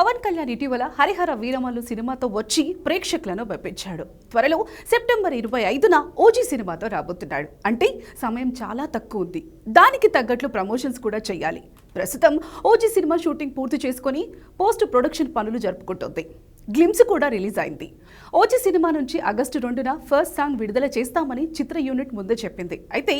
పవన్ కళ్యాణ్ ఇటీవల హరిహర వీరమల్లు సినిమాతో వచ్చి ప్రేక్షకులను మెప్పించాడు. త్వరలో సెప్టెంబర్ ఇరవై ఐదున ఓజీ సినిమాతో రాబోతున్నాడు. అంటే సమయం చాలా తక్కువ ఉంది. దానికి తగ్గట్లు ప్రమోషన్స్ కూడా చేయాలి. ప్రస్తుతం ఓజీ సినిమా షూటింగ్ పూర్తి చేసుకొని పోస్ట్ ప్రొడక్షన్ పనులు జరుపుకుంటోంది. గ్లిమ్స్ కూడా రిలీజ్ అయింది. ఓజీ సినిమా నుంచి ఆగస్టు రెండున ఫస్ట్ సాంగ్ విడుదల చేస్తామని చిత్ర యూనిట్ ముందే చెప్పింది. అయితే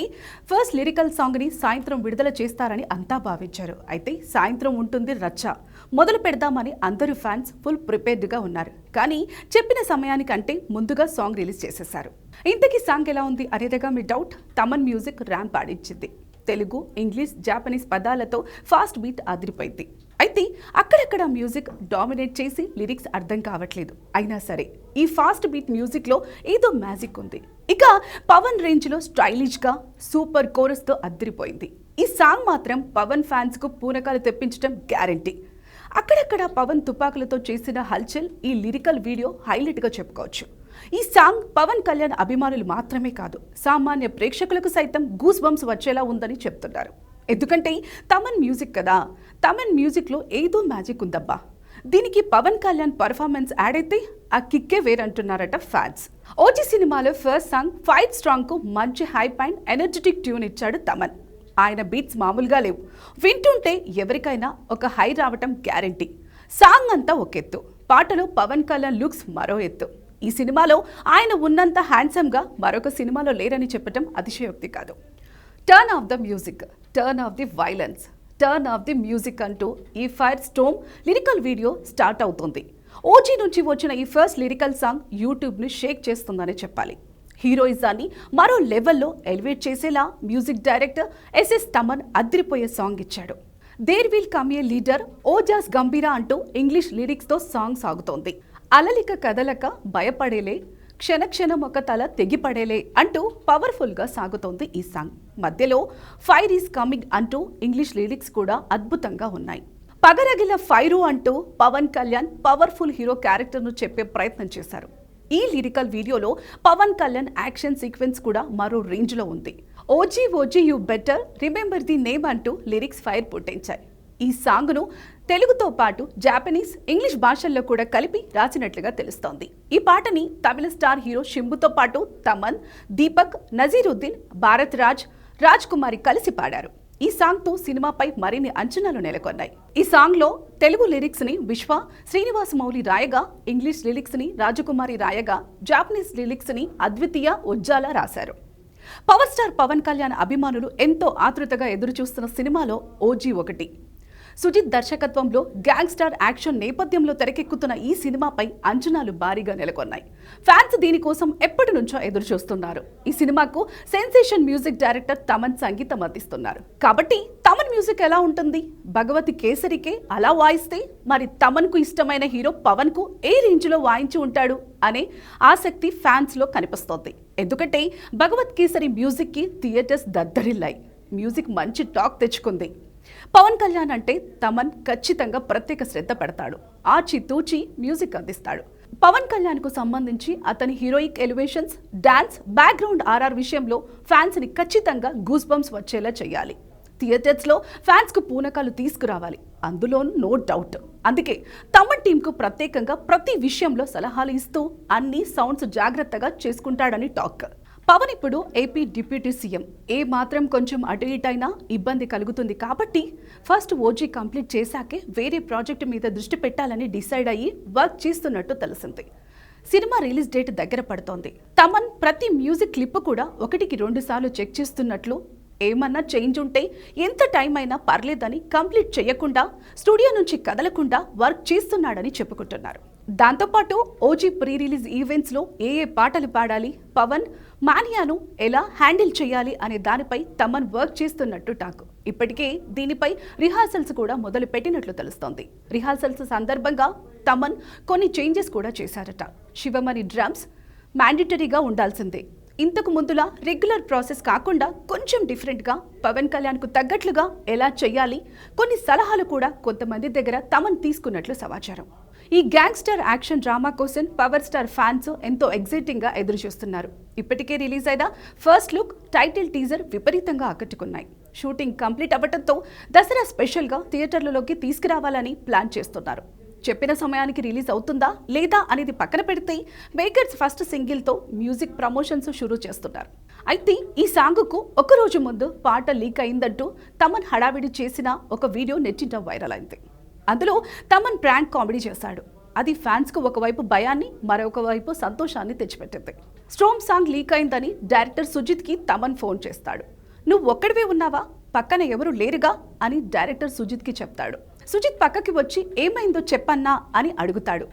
ఫస్ట్ లిరికల్ సాంగ్ని సాయంత్రం విడుదల చేస్తారని అంతా భావించారు. అయితే సాయంత్రం ఉంటుంది రచ్చ. మొదలు పెడదామని అందరూ ఫ్యాన్స్ ఫుల్ ప్రిపేర్డ్గా ఉన్నారు. కానీ చెప్పిన సమయానికంటే ముందుగా సాంగ్ రిలీజ్ చేసేశారు. ఇంతకీ సాంగ్ ఎలా ఉంది అనేదిగా మీ డౌట్ తమన్ మ్యూజిక్ ర్యాంప్ ఆడించింది. తెలుగు ఇంగ్లీష్ జాపనీస్ పదాలతో ఫాస్ట్ బీట్ అదిరిపోయింది. అయితే అక్కడక్కడ మ్యూజిక్ డామినేట్ చేసి లిరిక్స్ అర్థం కావట్లేదు. అయినా సరే ఈ ఫాస్ట్ బీట్ మ్యూజిక్లో ఏదో మ్యాజిక్ ఉంది. ఇక పవన్ రేంజ్లో స్టైలిష్గా సూపర్ కోరస్తో అద్దరిపోయింది. ఈ సాంగ్ మాత్రం పవన్ ఫ్యాన్స్కు పూనకాలు తెప్పించడం గ్యారంటీ. అక్కడక్కడ పవన్ తుపాకులతో చేసిన హల్చల్ ఈ లిరికల్ వీడియో హైలైట్గా చెప్పుకోవచ్చు. ఈ సాంగ్ పవన్ కళ్యాణ్ అభిమానులు మాత్రమే కాదు సామాన్య ప్రేక్షకులకు సైతం గూస్ బంప్స్ వచ్చేలా ఉందని చెప్తున్నారు. ఎందుకంటే తమన్ మ్యూజిక్ కదా తమన్ మ్యూజిక్లో ఏదో మ్యాజిక్ ఉందబ్బా. దీనికి పవన్ కళ్యాణ్ పర్ఫార్మెన్స్ యాడ్ అయితే ఆ కిక్కే వేరంటున్నారట ఫ్యాన్స్. ఓజీ సినిమాలో ఫస్ట్ సాంగ్ ఫైట్ స్ట్రాంగ్కు మంచి హైప్ అండ్ ఎనర్జెటిక్ ట్యూన్ ఇచ్చాడు తమన్. ఆయన బీట్స్ మామూలుగా లేవు. వింటుంటే ఎవరికైనా ఒక హై రావటం గ్యారంటీ. సాంగ్ అంతా ఒక ఎత్తు పాటలో పవన్ కళ్యాణ్ లుక్స్ మరో ఎత్తు. ఈ సినిమాలో ఆయన ఉన్నంత హ్యాండ్సమ్గా మరొక సినిమాలో లేరని చెప్పటం అతిశయోక్తి కాదు. Turn off the music turn off the violence. Turn off the music అంటూ ఈ fire storm lyrical video start అవుతుంది ఓజీ నుంచి వచ్చిన ఈ ఫస్ట్ లిరికల్ సాంగ్ యూట్యూబ్ని షేక్ చేస్తుందని చెప్పాలి. హీరోయిజాన్ని మరో లెవెల్లో ఎలివేట్ చేసేలా మ్యూజిక్ డైరెక్టర్ ఎస్ఎస్ తమన్ అద్రిపోయే సాంగ్ ఇచ్చాడు. There will come a leader Ojas Gambheera అంటూ ఇంగ్లీష్ లిరిక్స్తో సాంగ్ సాగుతోంది అలలిక కదలక భయపడేలే క్షణక్షణం ఒక తల తెగిపడేలే అంటూ పవర్ఫుల్గా సాగుతోంది ఈ సాంగ్. మధ్యలో ఫైర్ ఈస్ కమింగ్ అంటూ ఇంగ్లీష్ లిరిక్స్ కూడా అద్భుతంగా ఉన్నాయి. పగరగిల ఫైరు అంటూ పవన్ కళ్యాణ్ పవర్ఫుల్ హీరో క్యారెక్టర్ను చెప్పే ప్రయత్నం చేశారు. ఈ లిరికల్ వీడియోలో పవన్ కళ్యాణ్ యాక్షన్ సీక్వెన్స్ కూడా మరో రేంజ్లో ఉంది. OG OG you better remember the name అంటూ లిరిక్స్ ఫైర్ పుట్టించాయి. ఈ సాంగ్ను తెలుగుతో పాటు జాపనీస్ ఇంగ్లీష్ భాషల్లో కూడా కలిపి రాసినట్లుగా తెలుస్తోంది. ఈ పాటని తమిళ స్టార్ హీరో షింబుతో పాటు తమన్ దీపక్ నజీరుద్దీన్ భారత్ రాజ్ రాజ్ కుమారి కలిసి పాడారు. ఈ సాంగ్తో సినిమాపై మరిన్ని అంచనాలు నెలకొన్నాయి. ఈ సాంగ్లో తెలుగు లిరిక్స్ని విశ్వ శ్రీనివాస మౌలి రాయగా ఇంగ్లీష్ లిరిక్స్ని రాజకుమారి రాయగా జాపనీస్ లిరిక్స్ని అద్వితీయ ఉజ్జాల రాశారు. పవర్ స్టార్ పవన్ కళ్యాణ్ అభిమానులు ఎంతో ఆతృతగా ఎదురుచూస్తున్న సినిమాలో ఓజీ ఒకటి. సుజిత్ దర్శకత్వంలో గ్యాంగ్స్టార్ యాక్షన్ నేపథ్యంలో తెరకెక్కుతున్న ఈ సినిమాపై అంచనాలు భారీగా నెలకొన్నాయి. ఫ్యాన్స్ దీనికోసం ఎప్పటి నుంచో ఎదురు చూస్తున్నారు ఈ సినిమాకు సెన్సేషన్ మ్యూజిక్ డైరెక్టర్ తమన్ సంగీతం అందిస్తున్నారు. కాబట్టి తమన్ మ్యూజిక్ ఎలా ఉంటుంది? భగవతి కేసరికే అలా వాయిస్తే మరి తమన్కు ఇష్టమైన హీరో పవన్కు ఏ రేంజ్లో వాయించి ఉంటాడు అనే ఆసక్తి ఫ్యాన్స్లో కనిపిస్తోంది. ఎందుకంటే భగవత్ కేసరి మ్యూజిక్కి థియేటర్స్ దద్దరిల్లాయి. మ్యూజిక్ మంచి టాక్ తెచ్చుకుంది. పవన్ కళ్యాణ్ అంటే తమన్ ఖచ్చితంగా ప్రత్యేక శ్రద్ధ పెడతాడు. ఆచి తూచి మ్యూజిక్ అందిస్తాడు. పవన్ కళ్యాణ్కు సంబంధించి అతని heroic elevations dance background R విషయంలో ఫ్యాన్స్ని ఖచ్చితంగా గూస్ బంప్స్ వచ్చేలా చేయాలి థియేటర్స్లో ఫ్యాన్స్కు ఫ్యాన్స్కు పూనకాలు తీసుకురావాలి. అందులోనూ నో డౌట్. అందుకే తమన్ టీం కు ప్రత్యేకంగా ప్రతి విషయంలో సలహాలు ఇస్తూ అన్ని సౌండ్స్ జాగ్రత్తగా చేసుకుంటాడని టాక్. పవన్ ఇప్పుడు ఏపీ డిప్యూటీ సీఎం. ఏ మాత్రం కొంచెం అటు ఇటైనా ఇబ్బంది కలుగుతుంది కాబట్టి ఫస్ట్ ఓజీ కంప్లీట్ చేశాకే వేరే ప్రాజెక్టు మీద దృష్టి పెట్టాలని డిసైడ్ అయ్యి వర్క్ చేస్తున్నట్టు తెలిసింది. సినిమా రిలీజ్ డేట్ దగ్గర పడుతోంది. తమన్ ప్రతి మ్యూజిక్ క్లిప్ కూడా ఒకటికి రెండు సార్లు చెక్ చేస్తున్నట్లు ఏమన్నా చేంజ్ ఉంటే ఎంత టైం అయినా పర్లేదని కంప్లీట్ చేయకుండా స్టూడియో నుంచి కదలకుండా వర్క్ చేస్తున్నాడని చెప్పుకుంటున్నారు. దాంతోపాటు ఓజీ ప్రీ రిలీజ్ ఈవెంట్స్లో ఏ ఏ పాటలు పాడాలి? పవన్ మానియాను ఎలా హ్యాండిల్ చేయాలి అనే దానిపై తమన్ వర్క్ చేస్తున్నట్టు టాక్. ఇప్పటికే దీనిపై రిహార్సల్స్ కూడా మొదలు పెట్టినట్లు తెలుస్తోంది. రిహార్సల్స్ సందర్భంగా తమన్ కొన్ని చేంజెస్ కూడా చేశారట. శివమణి డ్రమ్స్ మ్యాండేటరీగా ఉండాల్సిందే. ఇంతకు ముందులా రెగ్యులర్ ప్రాసెస్ కాకుండా కొంచెం డిఫరెంట్గా పవన్ కళ్యాణ్కు తగ్గట్లుగా ఎలా చేయాలి కొన్ని సలహాలు కూడా కొంతమంది దగ్గర తమన్ తీసుకున్నట్లు సమాచారం. ఈ గ్యాంగ్స్టర్ యాక్షన్ డ్రామా కోసం పవర్ స్టార్ ఫ్యాన్స్ ఎంతో ఎగ్జైటింగ్గా ఎదురు చూస్తున్నారు ఇప్పటికే రిలీజ్ అయిన ఫస్ట్ లుక్ టైటిల్ టీజర్ విపరీతంగా ఆకట్టుకున్నాయి. షూటింగ్ కంప్లీట్ అవ్వడంతో దసరా స్పెషల్గా థియేటర్లలోకి తీసుకురావాలని ప్లాన్ చేస్తున్నారు. చెప్పిన సమయానికి రిలీజ్ అవుతుందా లేదా అనేది పక్కన పెడితే మేకర్స్ ఫస్ట్ సింగిల్తో మ్యూజిక్ ప్రమోషన్స్ షురూ చేస్తున్నారు. అయితే ఈ సాంగ్కు ఒక రోజు ముందు పాట లీక్ అయిందంటూ తమన్ హడావిడి చేసిన ఒక వీడియో నెట్టింట వైరల్ అయింది. అందులో తమన్ ప్రాంక్ కామెడీ చేశాడు. అది ఫ్యాన్స్కు ఒకవైపు భయాన్ని మరొక వైపు సంతోషాన్ని తెచ్చిపెట్టింది. స్ట్రోమ్ సాంగ్ లీక్ అయిందని డైరెక్టర్ సుజిత్కి తమన్ ఫోన్ చేస్తాడు. నువ్వు ఒక్కడివే ఉన్నావా? పక్కన ఎవరు లేరుగా? అని డైరెక్టర్ సుజిత్కి చెప్తాడు. సుజిత్ పక్కకి వచ్చి ఏమైందో చెప్పన్నా? అని అడుగుతాడు.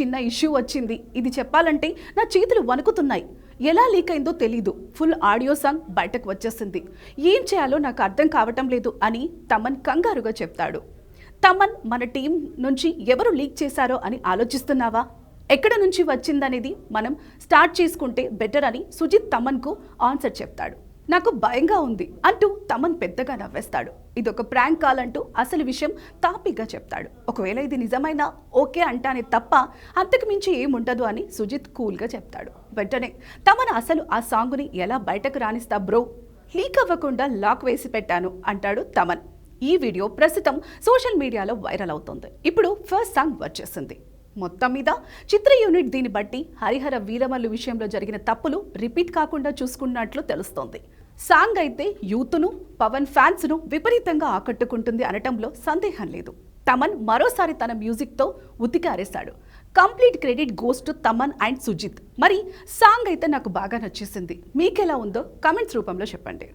చిన్న ఇష్యూ వచ్చింది. ఇది చెప్పాలంటే నా చేతులు వణుకుతున్నాయి. ఎలా లీక్ అయిందో తెలీదు. ఫుల్ ఆడియో సాంగ్ బయటకు వచ్చేసింది. ఏం చేయాలో నాకు అర్థం కావటం లేదు అని తమన్ కంగారుగా చెప్తాడు. తమన్ మన టీం నుంచి ఎవరు లీక్ చేశారో అని ఆలోచిస్తున్నావా? ఎక్కడ నుంచి వచ్చిందనేది మనం స్టార్ట్ చేసుకుంటే బెటర్ అని సుజిత్ తమన్కు ఆన్సర్ చెప్తాడు. నాకు భయంగా ఉంది అంటూ తమన్ పెద్దగా నవ్వేస్తాడు. ఇది ఒక ప్రాంక్ కాల్ అంటూ అసలు విషయం తాపిగా చెప్తాడు. ఒకవేళ ఇది నిజమైనా ఓకే అంటానే తప్ప అంతకు మించి ఏముండదు అని సుజిత్ కూల్గా చెప్తాడు. వెంటనే తమన్ అసలు ఆ సాంగ్ని ఎలా బయటకు రాణిస్తా బ్రో? లీక్ అవ్వకుండా లాక్ వేసి పెట్టాను అంటాడు తమన్. ఈ వీడియో ప్రస్తుతం సోషల్ మీడియాలో వైరల్ అవుతోంది. ఇప్పుడు ఫస్ట్ సాంగ్ వచ్చేసింది. మొత్తం మీద చిత్ర యూనిట్ దీన్ని బట్టి హరిహర వీరమల్లు విషయంలో జరిగిన తప్పులు రిపీట్ కాకుండా చూసుకున్నట్లు తెలుస్తోంది. సాంగ్ అయితే యూత్ను పవన్ ఫ్యాన్స్ను విపరీతంగా ఆకట్టుకుంటుంది అనటంలో సందేహం లేదు. తమన్ మరోసారి తన మ్యూజిక్తో ఉతికారేశాడు. Complete credit goes to Thaman and Sujith. మరి సాంగ్ అయితే నాకు బాగా నచ్చేసింది. మీకెలా ఉందో కమెంట్స్ రూపంలో చెప్పండి.